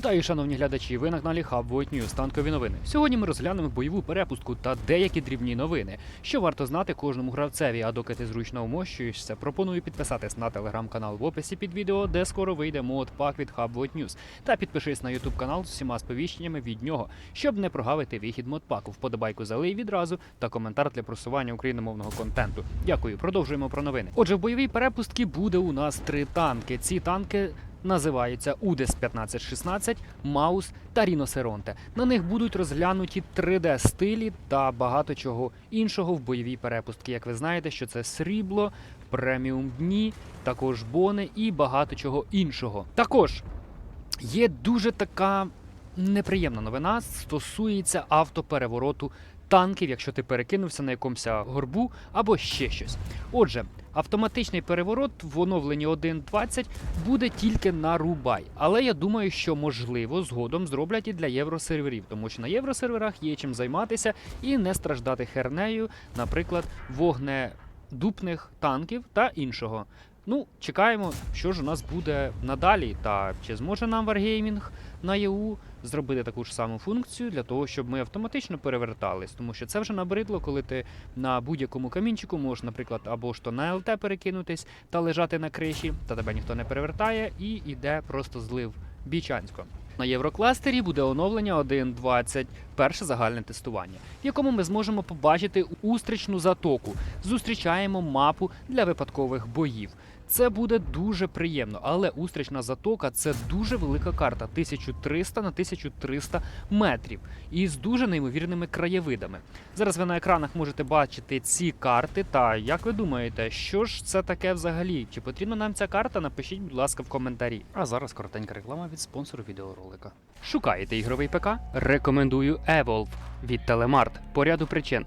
Вітаю, шановні глядачі! Ви на каналі Hub News танкові новини. Сьогодні ми розглянемо бойову перепустку та деякі дрібні новини, що варто знати кожному гравцеві. А доки ти зручно вмощуєшся, пропоную підписатись на телеграм-канал в описі під відео, де скоро вийде мод пак від Hub Void News. Та підпишись на YouTube канал з усіма сповіщеннями від нього, щоб не прогавити вихід модпаку. Вподобайку залий відразу та коментар для просування україномовного контенту. Дякую, продовжуємо про новини. Отже, в бойовій перепустці буде у нас три танки. Ці танки називаються УДЕС 1516, Маус та Ріносеронте. На них будуть розглянуті 3D стилі та багато чого іншого в бойовій перепустці. Як ви знаєте, що це срібло, преміум дні, також бони і багато чого іншого. Також є дуже така неприємна новина стосується автоперевороту танків, якщо ти перекинувся на якомусь горбу або ще щось. Отже, автоматичний переворот в оновленні 1.20 буде тільки на Рубай. Але я думаю, що можливо згодом зроблять і для євросерверів, тому що на євросерверах є чим займатися і не страждати хернею, наприклад, вогнедупних танків та іншого. Ну, чекаємо, що ж у нас буде надалі, та чи зможе нам Wargaming на ЄУ зробити таку ж саму функцію для того, щоб ми автоматично перевертались, тому що це вже набридло, коли ти на будь-якому камінчику можеш, наприклад, або ж то на ЛТ перекинутись та лежати на криші, та тебе ніхто не перевертає, і йде просто злив бічансько. На Єврокластері буде оновлення 1.20, перше загальне тестування, в якому ми зможемо побачити устрічну затоку. Зустрічаємо мапу для випадкових боїв. Це буде дуже приємно, але устрічна затока це дуже велика карта 1300 на 1300 метрів і з дуже неймовірними краєвидами. Зараз ви на екранах можете бачити ці карти. Та як ви думаєте, що ж це таке взагалі? Чи потрібна нам ця карта? Напишіть, будь ласка, в коментарі. А зараз коротенька реклама від спонсору відеоролика. Шукаєте ігровий ПК? Рекомендую Evolve від Telemart по ряду причин.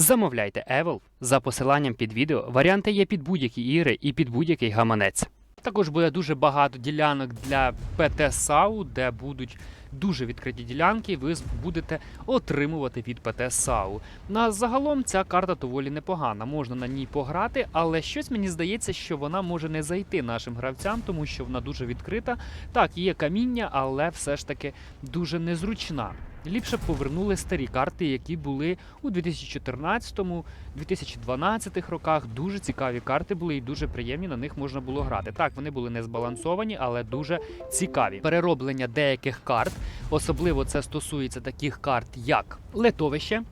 Замовляйте Evolve за посиланням під відео. Варіанти є під будь-які ігри і під будь-який гаманець. Також буде дуже багато ділянок для ПТ САУ, де будуть дуже відкриті ділянки, і ви будете отримувати від ПТ САУ. На загалом ця карта доволі непогана. Можна на ній пограти, але щось мені здається, що вона може не зайти нашим гравцям, тому що вона дуже відкрита. Так, є каміння, але все ж таки дуже незручна. Ліпше повернули старі карти, які були у 2014-2012 роках. Дуже цікаві карти були і дуже приємні. На них можна було грати. Так, вони були не збалансовані, але дуже цікаві. Перероблення деяких карт, особливо це стосується таких карт, як летовище.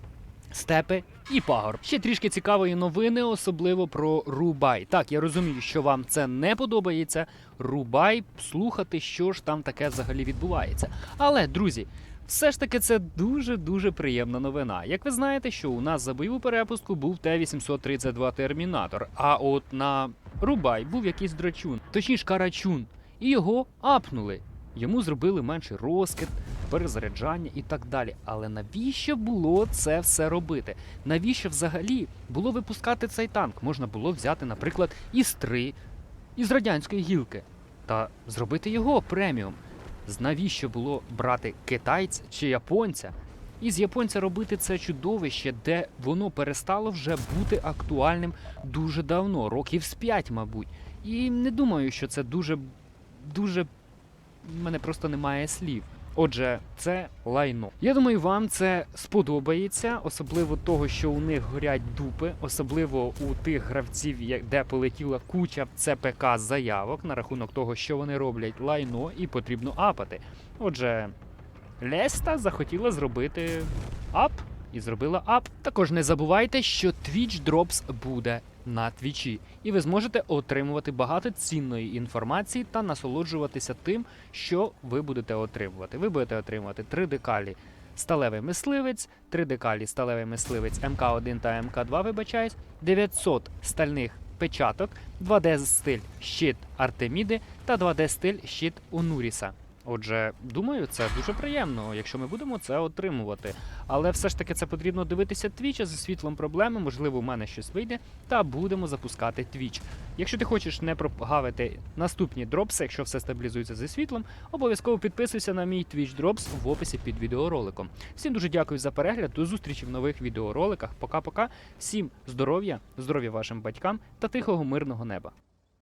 Степи і пагорб. Ще трішки цікавої новини, особливо про Рубай. Так, я розумію, що вам це не подобається. Рубай, слухати, що ж там таке взагалі відбувається. Але, друзі, все ж таки це дуже-дуже приємна новина. Як ви знаєте, що у нас за бойову перепустку був Т-832 Термінатор, а от на Рубай був якийсь драчун, точніше карачун, і його апнули. Йому зробили менший розкид, перезаряджання і так далі. Але навіщо було це все робити? Навіщо взагалі було випускати цей танк? Можна було взяти, наприклад, із 3 із радянської гілки та зробити його преміум. З навіщо було брати китайця чи японця? І з японця робити це чудовище, де воно перестало вже бути актуальним дуже давно, років з п'ять, мабуть. І не думаю, що це дуже дуже в мене просто немає слів. Отже, це лайно. Я думаю, вам це сподобається, особливо того, що у них горять дупи, особливо у тих гравців, де полетіла куча ЦПК заявок на рахунок того, що вони роблять лайно і потрібно апати. Отже, Леста захотіла зробити ап і зробила ап. Також не забувайте, що Twitch Drops буде на твічі, і ви зможете отримувати багато цінної інформації та насолоджуватися тим, що ви будете отримувати. Ви будете отримувати 3 декалі сталевий мисливець, 3 декалі сталевий мисливець МК1 та МК2, вибачаюсь, 900 стальних печаток, 2D стиль щит Артеміди та 2D стиль щит Онуріса. Отже, думаю, це дуже приємно, якщо ми будемо це отримувати. Але все ж таки це потрібно дивитися твіча зі світлом проблеми. Можливо, у мене щось вийде, та будемо запускати твіч. Якщо ти хочеш не прогавити наступні дропси, якщо все стабілізується зі світлом, обов'язково підписуйся на мій Twitch Drops в описі під відеороликом. Всім дуже дякую за перегляд. До зустрічі в нових відеороликах. Пока-пока. Всім здоров'я, здоров'я вашим батькам та тихого мирного неба.